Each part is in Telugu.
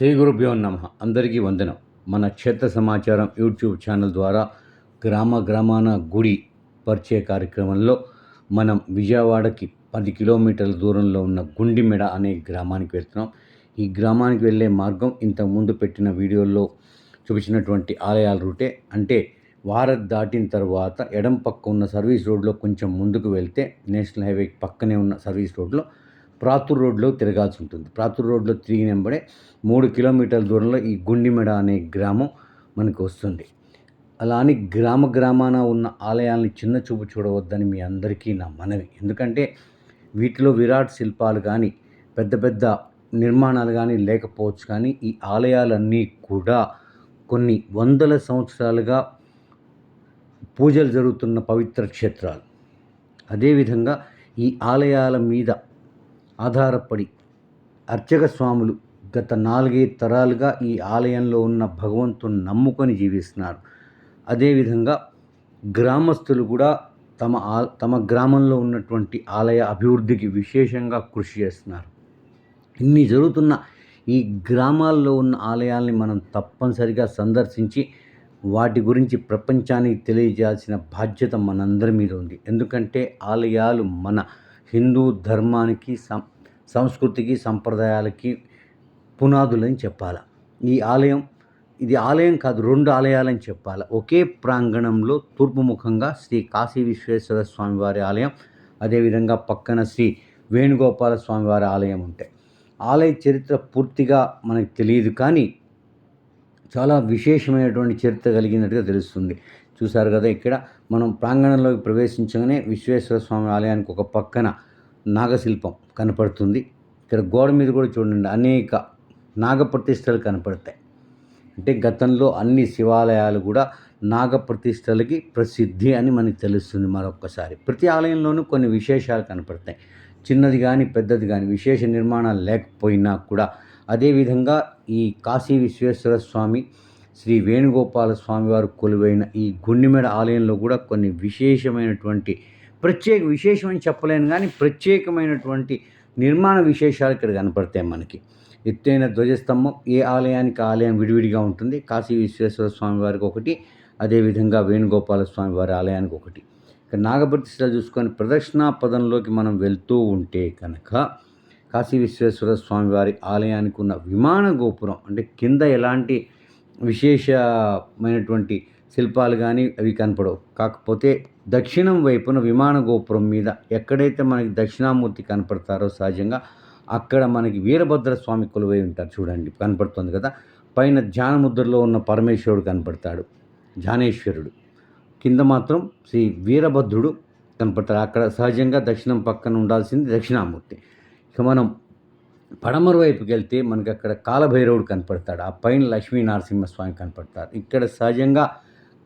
శ్రీ గురుభ్యో నమ. అందరికీ వందనం. మన క్షేత్ర సమాచారం యూట్యూబ్ ఛానల్ ద్వారా గ్రామ గ్రామాన గుడి పరిచయ కార్యక్రమంలో మనం విజయవాడకి పది కిలోమీటర్ల దూరంలో ఉన్న గుండిమెడ అనే గ్రామానికి వెళ్తున్నాం. ఈ గ్రామానికి వెళ్ళే మార్గం ఇంతకుముందు పెట్టిన వీడియోల్లో చూపించినటువంటి ఆలయాల రూటే. అంటే వారత్ దాటిన తర్వాత ఎడం పక్క ఉన్న సర్వీస్ రోడ్లో కొంచెం ముందుకు వెళ్తే నేషనల్ హైవే పక్కనే ఉన్న సర్వీస్ రోడ్లో ప్రాతూర్ రోడ్లో తిరగాల్సి ఉంటుంది. ప్రాతూర్ రోడ్లో తిరిగిన వెంబడే మూడు కిలోమీటర్ల దూరంలో ఈ గుండిమెడ అనే గ్రామం మనకు వస్తుంది. అలా అని గ్రామ గ్రామాన ఉన్న ఆలయాల్ని చిన్న చూపు చూడవద్దని మీ అందరికీ నా మనవి. ఎందుకంటే వీటిలో విరాట్ శిల్పాలు కానీ పెద్ద పెద్ద నిర్మాణాలు కానీ లేకపోవచ్చు కానీ ఈ ఆలయాలన్నీ కూడా కొన్ని వందల సంవత్సరాలుగా పూజలు జరుగుతున్న పవిత్ర క్షేత్రాలు. అదేవిధంగా ఈ ఆలయాల మీద ఆధారపడి అర్చక స్వాములు గత నాలుగైదు తరాలుగా ఈ ఆలయంలో ఉన్న భగవంతుని నమ్ముకొని జీవిస్తున్నారు. అదేవిధంగా గ్రామస్తులు కూడా తమ ఆ తమ గ్రామంలో ఉన్నటువంటి ఆలయ అభివృద్ధికి విశేషంగా కృషి చేస్తున్నారు. ఇన్ని జరుగుతున్న ఈ గ్రామాల్లో ఉన్న ఆలయాల్ని మనం తప్పనిసరిగా సందర్శించి వాటి గురించి ప్రపంచానికి తెలియజేయాల్సిన బాధ్యత మనందరి మీద ఉంది. ఎందుకంటే ఆలయాలు మన హిందూ ధర్మానికి సం సంస్కృతికి సంప్రదాయాలకి పునాదులని చెప్పాలి. ఈ ఆలయం ఇది ఆలయం కాదు రెండు ఆలయాలని చెప్పాలి. ఒకే ప్రాంగణంలో తూర్పు ముఖంగా శ్రీ కాశీ విశ్వేశ్వర స్వామివారి ఆలయం అదేవిధంగా పక్కన శ్రీ వేణుగోపాల స్వామివారి ఆలయం ఉంటాయి. ఆలయ చరిత్ర పూర్తిగా మనకు తెలియదు కానీ చాలా విశేషమైనటువంటి చరిత్ర కలిగినట్టుగా తెలుస్తుంది. చూశారు కదా ఇక్కడ మనం ప్రాంగణంలోకి ప్రవేశించగానే విశ్వేశ్వర స్వామి ఆలయానికి ఒక పక్కన నాగశిల్పం కనపడుతుంది. ఇక్కడ గోడ మీద కూడా చూడండి అనేక నాగప్రతిష్టలు కనపడతాయి. అంటే గతంలో అన్ని శివాలయాలు కూడా నాగప్రతిష్టలకి ప్రసిద్ధి అని మనకి తెలుస్తుంది మరొక్కసారి. ప్రతి ఆలయంలోనూ కొన్ని విశేషాలు కనపడతాయి. చిన్నది కానీ పెద్దది కానీ విశేష నిర్మాణాలు లేకపోయినా కూడా అదేవిధంగా ఈ కాశీ విశ్వేశ్వర స్వామి శ్రీ వేణుగోపాల స్వామివారు కొలువైన ఈ గుండిమెడ ఆలయంలో కూడా కొన్ని విశేషమైనటువంటి ప్రత్యేక విశేషమని చెప్పలేను కానీ ప్రత్యేకమైనటువంటి నిర్మాణ విశేషాలు ఇక్కడ కనపడతాయి మనకి. ఎత్తైన ధ్వజస్తంభం ఏ ఆలయానికి ఆలయం విడివిడిగా ఉంటుంది? కాశీ విశ్వేశ్వర స్వామి వారికి ఒకటి అదేవిధంగా వేణుగోపాల స్వామి వారి ఆలయానికి ఒకటి. ఇక శిల చూసుకొని ప్రదక్షిణా పదంలోకి మనం వెళ్తూ ఉంటే కనుక కాశీ విశ్వేశ్వర స్వామి వారి ఆలయానికి ఉన్న విమాన గోపురం అంటే కింద ఎలాంటి విశేషమైనటువంటి శిల్పాలు కానీ అవి కనపడవు. కాకపోతే దక్షిణం వైపున విమాన గోపురం మీద ఎక్కడైతే మనకి దక్షిణామూర్తి కనపడతారో సహజంగా అక్కడ మనకి వీరభద్ర స్వామి కొలువై ఉంటారు చూడండి కనపడుతుంది కదా. పైన ధ్యానముద్రలో ఉన్న పరమేశ్వరుడు కనపడతాడు ధ్యానేశ్వరుడు. కింద మాత్రం శ్రీ వీరభద్రుడు కనపడతాడు. అక్కడ సహజంగా దక్షిణం పక్కన ఉండాల్సింది దక్షిణామూర్తి. ఇక మనం పడమర వైపుకి వెళ్తే మనకి అక్కడ కాలభైరవుడు కనపడతాడు. ఆ పైన లక్ష్మీ నరసింహస్వామి కనపడతారు. ఇక్కడ సహజంగా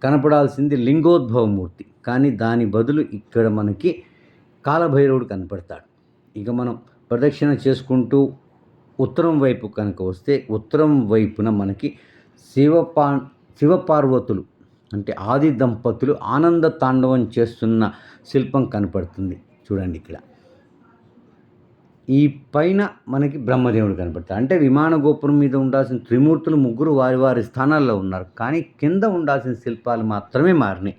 కనపడాల్సింది లింగోద్భవమూర్తి కానీ దాని బదులు ఇక్కడ మనకి కాలభైరవుడు కనపడతాడు. ఇక మనం ప్రదక్షిణ చేసుకుంటూ ఉత్తరం వైపు కనుక వస్తే ఉత్తరం వైపున మనకి శివపా శివపార్వతులు అంటే ఆది దంపతులు ఆనంద తాండవం చేస్తున్న శిల్పం కనపడుతుంది. చూడండి ఇక్కడ. ఈ పైన మనకి బ్రహ్మదేవుడు కనపడతాడు. అంటే విమాన గోపురం మీద ఉండాల్సిన త్రిమూర్తులు ముగ్గురు వారి వారి స్థానాల్లో ఉన్నారు. కానీ కింద ఉండాల్సిన శిల్పాలు మాత్రమే మారినాయి.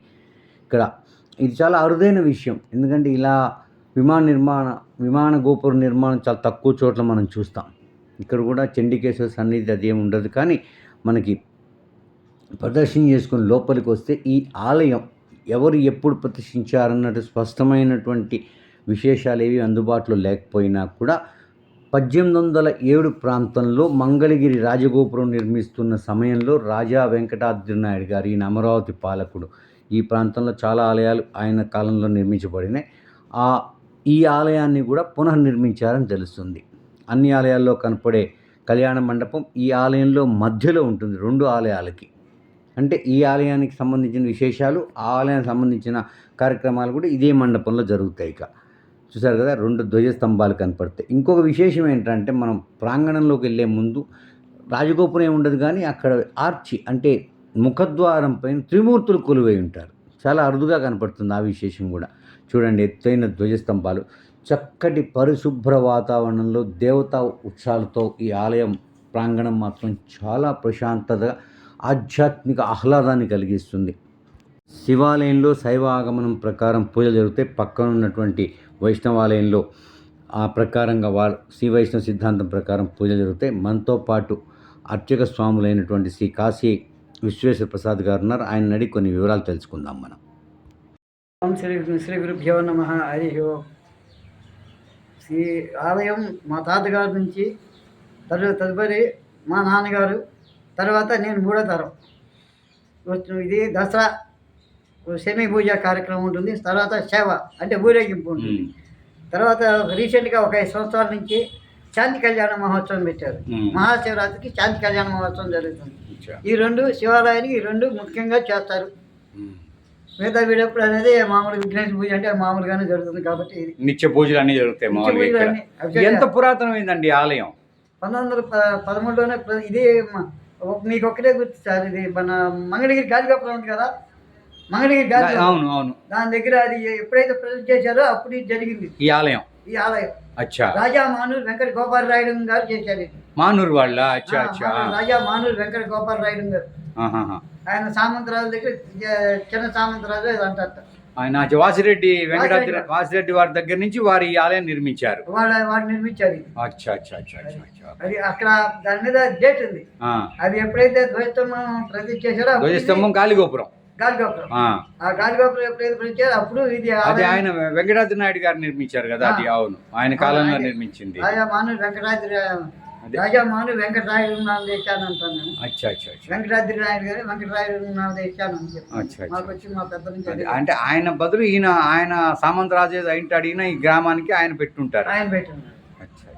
ఇక్కడ ఇది చాలా అరుదైన విషయం. ఎందుకంటే ఇలా విమాన నిర్మాణ విమాన గోపుర నిర్మాణం చాలా తక్కువ చోట్ల మనం చూస్తాం. ఇక్కడ కూడా చండికేశ్వర సన్నిధి అదేం ఉండదు. కానీ మనకి ప్రదర్శన చేసుకుని లోపలికి వస్తే ఈ ఆలయం ఎవరు ఎప్పుడు ప్రతిష్ఠించారన్నట్టు స్పష్టమైనటువంటి విశేషాలు ఏవి అందుబాటులో లేకపోయినా కూడా పద్దెనిమిది వందల ఏడు ప్రాంతంలో మంగళగిరి రాజగోపురం నిర్మిస్తున్న సమయంలో రాజా వెంకటాద్రి నాయుడు గారు ఈయన అమరావతి పాలకుడు ఈ ప్రాంతంలో చాలా ఆలయాలు ఆయన కాలంలో నిర్మించబడినాయి. ఆ ఈ ఆలయాన్ని కూడా పునర్నిర్మించారని తెలుస్తుంది. అన్ని ఆలయాల్లో కనపడే కళ్యాణ మండపం ఈ ఆలయంలో మధ్యలో ఉంటుంది రెండు ఆలయాలకి. అంటే ఈ ఆలయానికి సంబంధించిన విశేషాలు ఆ ఆలయానికి సంబంధించిన కార్యక్రమాలు కూడా ఇదే మండపంలో జరుగుతాయి ఇక. చూసారు కదా రెండు ధ్వజస్తంభాలు కనపడతాయి. ఇంకొక విశేషం ఏంటంటే మనం ప్రాంగణంలోకి వెళ్ళే ముందు రాజగోపురం ఏమి ఉండదు కానీ అక్కడ ఆర్చి అంటే ముఖద్వారం పైన త్రిమూర్తులు కొలువై ఉంటారు. చాలా అరుదుగా కనపడుతుంది ఆ విశేషం కూడా. చూడండి ఎత్తైన ధ్వజస్తంభాలు. చక్కటి పరిశుభ్ర వాతావరణంలో దేవతా ఉత్సాలతో ఈ ఆలయం ప్రాంగణం మాత్రం చాలా ప్రశాంతత ఆధ్యాత్మిక ఆహ్లాదాన్ని కలిగిస్తుంది. శివాలయంలో శైవ ఆగమనం ప్రకారం పూజలు జరిగితే పక్కన ఉన్నటువంటి వైష్ణవాలయంలో ఆ ప్రకారంగా వాళ్ళ శ్రీ వైష్ణవ సిద్ధాంతం ప్రకారం పూజలు జరుగుతాయి మనతో పాటు అర్చక స్వాములైనటువంటి శ్రీ కాశీ విశ్వేశ్వర ప్రసాద్ గారు ఉన్నారు ఆయన అడిగి కొన్ని వివరాలు తెలుసుకుందాం మనం. ఓం శ్రీ శ్రీ గురుభ్యో నమ. హరి శ్రీ ఆలయం మా తాతగారి నుంచి తదుపరి మా నాన్నగారు తర్వాత నేను మూడో తరం. ఇది దసరా సెమీ పూజ కార్యక్రమం ఉంటుంది తర్వాత సేవ అంటే ఊరేగింపు ఉంటుంది. తర్వాత రీసెంట్గా ఒక ఐదు సంవత్సరాల నుంచి శాంతి కళ్యాణ మహోత్సవం పెట్టారు. మహాశివరాత్రికి శాంతి కళ్యాణ మహోత్సవం జరుగుతుంది. ఈ రెండు శివాలయానికి ఈ రెండు ముఖ్యంగా చేస్తారు. మిగతా వీడప్పుడు అనేది మామూలు విఘ్నేశ్వర పూజ అంటే మామూలుగానే జరుగుతుంది కాబట్టి నిత్య పూజలు అన్నీ జరుగుతాయి ఎంత పురాతనమైందండి ఆలయం? పంతొమ్మిది వందల పదమూడులోనే ఇది మీకు ఒక్కటే గుర్తు సార్ ఇది మన మంగళగిరి గాలిగోపురం ఉంది కదా? మంగళగిరి గాలి అవును అవును. దాని దగ్గర అది ఎప్పుడైతే ప్రజెంట్ చేశారో అప్పుడు ఇది జరిగింది. ఈ ఆలయం. ఈ ఆలయం. అచ్చా. రాజా మానూరు వెంకట గోపాల రాయుడు గారు చేశారు ఇది. మానూరు వాళ్ళ? అచ్చా అచ్చా. రాజా మానూరు వెంకట గోపాల రాయుడు గారు. ఆయన సామంతరాజు దగ్గర చిన్న సామంతరాజు అంటారు. ఆయన వాసిరెడ్డి వెంకటాద్రి వాసిరెడ్డి. వారి దగ్గర నుంచి వారి ఈ ఆలయం నిర్మించారు. వాళ్ళ వాడు నిర్మించారు అచ్చా అచ్చా అచ్చా అది అక్కడ దాని మీద డేట్ ఉంది. అది ఎప్పుడైతే ధ్వజస్తంభం ప్రతిష్ఠ చేశారో ధ్వజస్తంభం గాలిగోపురం గాలిగోపురం ఆ. గాలిగోపురం ఎప్పుడైతే అప్పుడు ఇది అది. ఆయన వెంకటాద్రి నాయుడు గారు నిర్మించారు కదా అది. అవును ఆయన కాలంలో నిర్మించింది రాజా మాను వెంకటాద్రి. రాజా మాను వెంకటరాయుడు నామ దేశాన్ని అంటాను అచ్చా అచ్చా వెంకటాద్రి నాయుడు గారు వెంకటరాయుడు అని చెప్పి మాకు వచ్చి మా పెద్ద నుంచి. అంటే ఆయన బదులు ఈయన ఆయన సామంతరాజు ఇంటి అడిగిన ఈ గ్రామానికి ఆయన పెట్టుంటారు ఆయన అచ్చా, అచ్చా.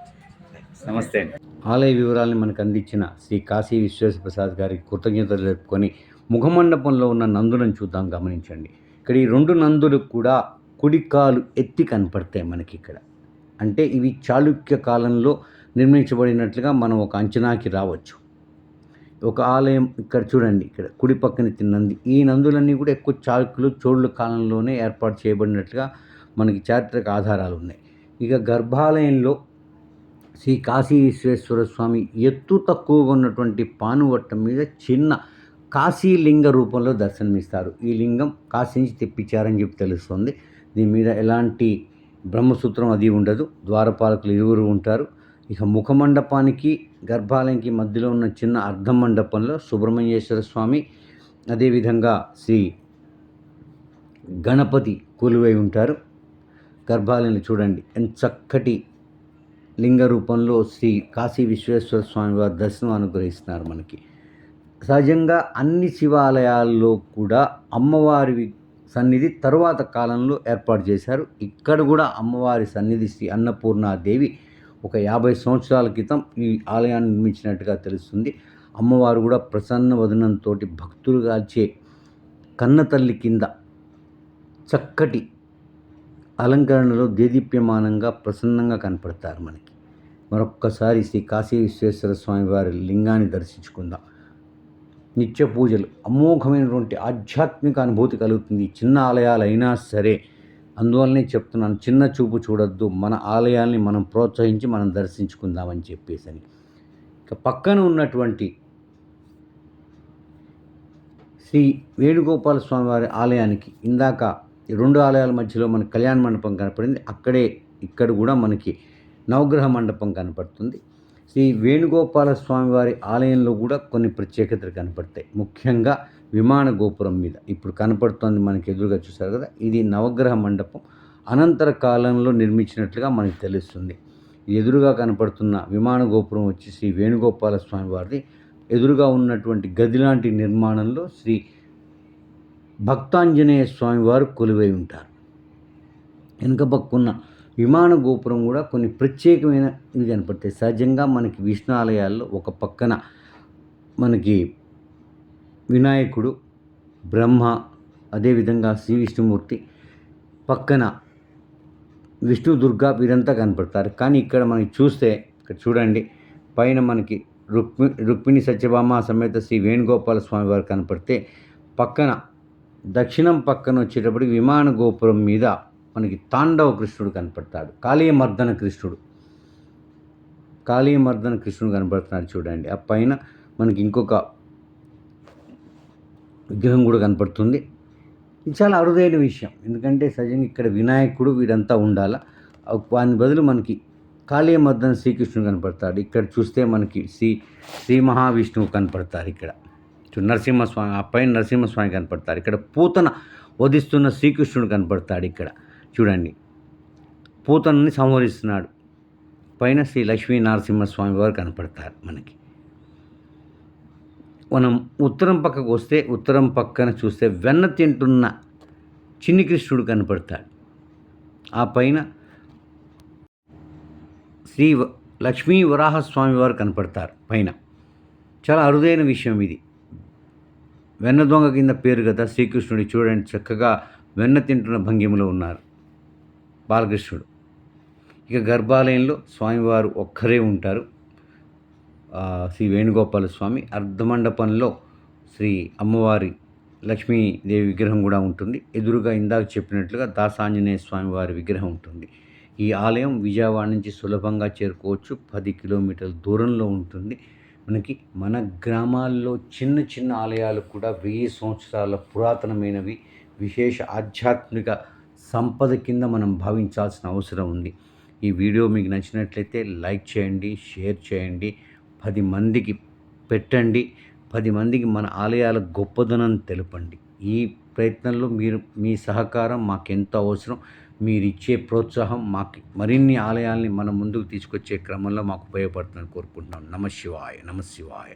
నమస్తే అండి ఆలయ వివరాలను మనకు అందించిన శ్రీ కాశీ విశ్వేశ్వర ప్రసాద్ గారికి కృతజ్ఞతలు చెప్పుకొని ముఖమండపంలో ఉన్న నందులను చూద్దాం గమనించండి. ఇక్కడ ఈ రెండు నందులు కూడా కుడికాలు ఎత్తి కనపడతాయి మనకి ఇక్కడ. అంటే ఇవి చాళుక్య కాలంలో నిర్మించబడినట్లుగా మనం ఒక అంచనాకి రావచ్చు. ఒక ఆలయం ఇక్కడ చూడండి ఇక్కడ కుడి పక్కన తిన్నంది ఈ నందులన్నీ కూడా ఎక్కువ చాళుక్యులు చోళ్ళ కాలంలోనే ఏర్పాటు చేయబడినట్లుగా మనకి చారిత్రక ఆధారాలు ఉన్నాయి. ఇక గర్భాలయంలో శ్రీ కాశీ విశ్వేశ్వర స్వామి ఎత్తు తక్కువగా ఉన్నటువంటి పానువట్టం మీద చిన్న కాశీలింగ రూపంలో దర్శనమిస్తారు. ఈ లింగం కాశీ నుంచి తెప్పించారని చెప్పి తెలుస్తుంది. దీని మీద ఎలాంటి బ్రహ్మసూత్రం అది ఉండదు. ద్వారపాలకులు ఇరువురు ఉంటారు. ఇక ముఖమండపానికి గర్భాలయంకి మధ్యలో ఉన్న చిన్న అర్ధ మండపంలో సుబ్రహ్మణ్యేశ్వర స్వామి అదేవిధంగా శ్రీ గణపతి కొలువై ఉంటారు. గర్భాలయంలో చూడండి. ఎంత చక్కటి లింగ రూపంలో శ్రీ కాశీ విశ్వేశ్వర స్వామి వారి దర్శనం అనుగ్రహిస్తున్నారు మనకి. సహజంగా అన్ని శివాలయాల్లో కూడా అమ్మవారి సన్నిధి తరువాత కాలంలో ఏర్పాటు చేశారు. ఇక్కడ కూడా అమ్మవారి సన్నిధి శ్రీ అన్నపూర్ణాదేవి ఒక యాభై సంవత్సరాల క్రితం ఈ ఆలయాన్ని నిర్మించినట్టుగా తెలుస్తుంది. అమ్మవారు కూడా ప్రసన్న వదనంతో భక్తులు కాల్చే కన్న తల్లి కింద చక్కటి అలంకరణలో దేదీప్యమానంగా ప్రసన్నంగా కనపడతారు మనకి. మరొక్కసారి శ్రీ కాశీ విశ్వేశ్వర స్వామి వారి లింగాన్ని దర్శించుకుందాం. నిత్య పూజలు అమోఘమైనటువంటి ఆధ్యాత్మిక అనుభూతి కలుగుతుంది. చిన్న ఆలయాలు అయినా సరే అందువల్లనే చెప్తున్నాను చిన్న చూపు చూడొద్దు. మన ఆలయాల్ని మనం ప్రోత్సహించి మనం దర్శించుకుందామని చెప్పేసి అని ఇక పక్కన ఉన్నటువంటి శ్రీ వేణుగోపాల స్వామి వారి ఆలయానికి ఇందాక ఈ రెండు ఆలయాల మధ్యలో మన కళ్యాణ మండపం కనపడింది. అక్కడే ఇక్కడ కూడా మనకి నవగ్రహ మండపం కనపడుతుంది. శ్రీ వేణుగోపాల స్వామి వారి ఆలయంలో కూడా కొన్ని ప్రత్యేకతలు కనపడతాయి. ముఖ్యంగా విమాన గోపురం మీద. ఇప్పుడు కనపడుతోంది మనకి ఎదురుగా చూసారు కదా? ఇది నవగ్రహ మండపం. అనంతర కాలంలో నిర్మించినట్లుగా మనకు తెలుస్తుంది. ఎదురుగా కనపడుతున్న విమాన గోపురం వచ్చి శ్రీ వేణుగోపాల స్వామి వారిది. ఎదురుగా ఉన్నటువంటి గది లాంటి నిర్మాణంలో శ్రీ భక్తాంజనేయ స్వామివారు కొలువై ఉంటారు. వెనుక పక్కున్న విమాన గోపురం కూడా కొన్ని ప్రత్యేకమైన ఇవి కనపడతాయి. సహజంగా మనకి విష్ణు ఆలయాల్లో ఒక పక్కన మనకి వినాయకుడు బ్రహ్మ అదేవిధంగా శ్రీ విష్ణుమూర్తి పక్కన విష్ణు దుర్గా వీరంతా కనపడతారు. కానీ ఇక్కడ మనకి చూస్తే ఇక్కడ చూడండి పైన మనకి రుక్మి రుక్మిణి సత్యభామ సమేత శ్రీ వేణుగోపాల స్వామి వారు కనపడితే పక్కన దక్షిణం పక్కన వచ్చేటప్పటికి విమాన గోపురం మీద మనకి తాండవ కృష్ణుడు కనపడతాడు. కాళీయమర్దన కృష్ణుడు. కాళీమర్దన కృష్ణుడు కనపడుతున్నాడు చూడండి. ఆ పైన మనకి ఇంకొక విగ్రహం కూడా కనపడుతుంది. ఇది చాలా అరుదైన విషయం. ఎందుకంటే సహజంగా ఇక్కడ వినాయకుడు వీడంతా ఉండాల? దాని బదులు మనకి కాళీమర్దన శ్రీకృష్ణుడు కనపడతాడు. ఇక్కడ చూస్తే మనకి శ్రీ శ్రీ మహావిష్ణువు కనపడతారు ఇక్కడ. చూ- నరసింహస్వామి ఆ పైన నరసింహస్వామి కనపడతారు. ఇక్కడ పూతన వధిస్తున్న శ్రీకృష్ణుడు కనపడతాడు ఇక్కడ. చూడండి. పూతనని సంహరిస్తున్నాడు. పైన శ్రీ లక్ష్మీ నరసింహస్వామి వారు కనపడతారు మనకి. మనం ఉత్తరం పక్కకు వస్తే ఉత్తరం పక్కన చూస్తే వెన్న తింటున్న చిన్ని కృష్ణుడు కనపడతాడు. ఆ పైన శ్రీ వ- లక్ష్మీ వరాహస్వామి వారు కనపడతారు పైన. చాలా అరుదైన విషయం ఇది. వెన్న దొంగ కింద పేరు కదా శ్రీకృష్ణుడి చూడండి చక్కగా వెన్న తింటున్న భంగిమలో ఉన్నారు. బాలకృష్ణుడు. ఇక గర్భాలయంలో స్వామివారు ఒక్కరే ఉంటారు. శ్రీ వేణుగోపాల స్వామి. అర్ధమండపంలో శ్రీ అమ్మవారి లక్ష్మీదేవి విగ్రహం కూడా ఉంటుంది. ఎదురుగా ఇందాక చెప్పినట్లుగా దాసాంజనేయ స్వామి వారి విగ్రహం ఉంటుంది. ఈ ఆలయం విజయవాడ నుంచి సులభంగా చేరుకోవచ్చు. పది కిలోమీటర్ల దూరంలో ఉంటుంది. మనకి మన గ్రామాల్లో చిన్న చిన్న ఆలయాలు కూడా వెయ్యి సంవత్సరాల పురాతనమైనవి. విశేష ఆధ్యాత్మిక సంపద కింద మనం భావించాల్సిన అవసరం ఉంది. ఈ వీడియో మీకు నచ్చినట్లయితే లైక్ చేయండి షేర్ చేయండి పది మందికి పెట్టండి పది మందికి మన ఆలయాల గొప్పదనం తెలపండి. ఈ ప్రయత్నంలో మీరు మీ సహకారం మాకెంతో అవసరం. మీరు ఇచ్చే ప్రోత్సాహం మాకు మరిన్ని ఆలయాల్ని మనం ముందుకు తీసుకొచ్చే క్రమంలో మాకు ఉపయోగపడుతుందని కోరుకుంటున్నాం. నమ శివాయ నమ శివాయ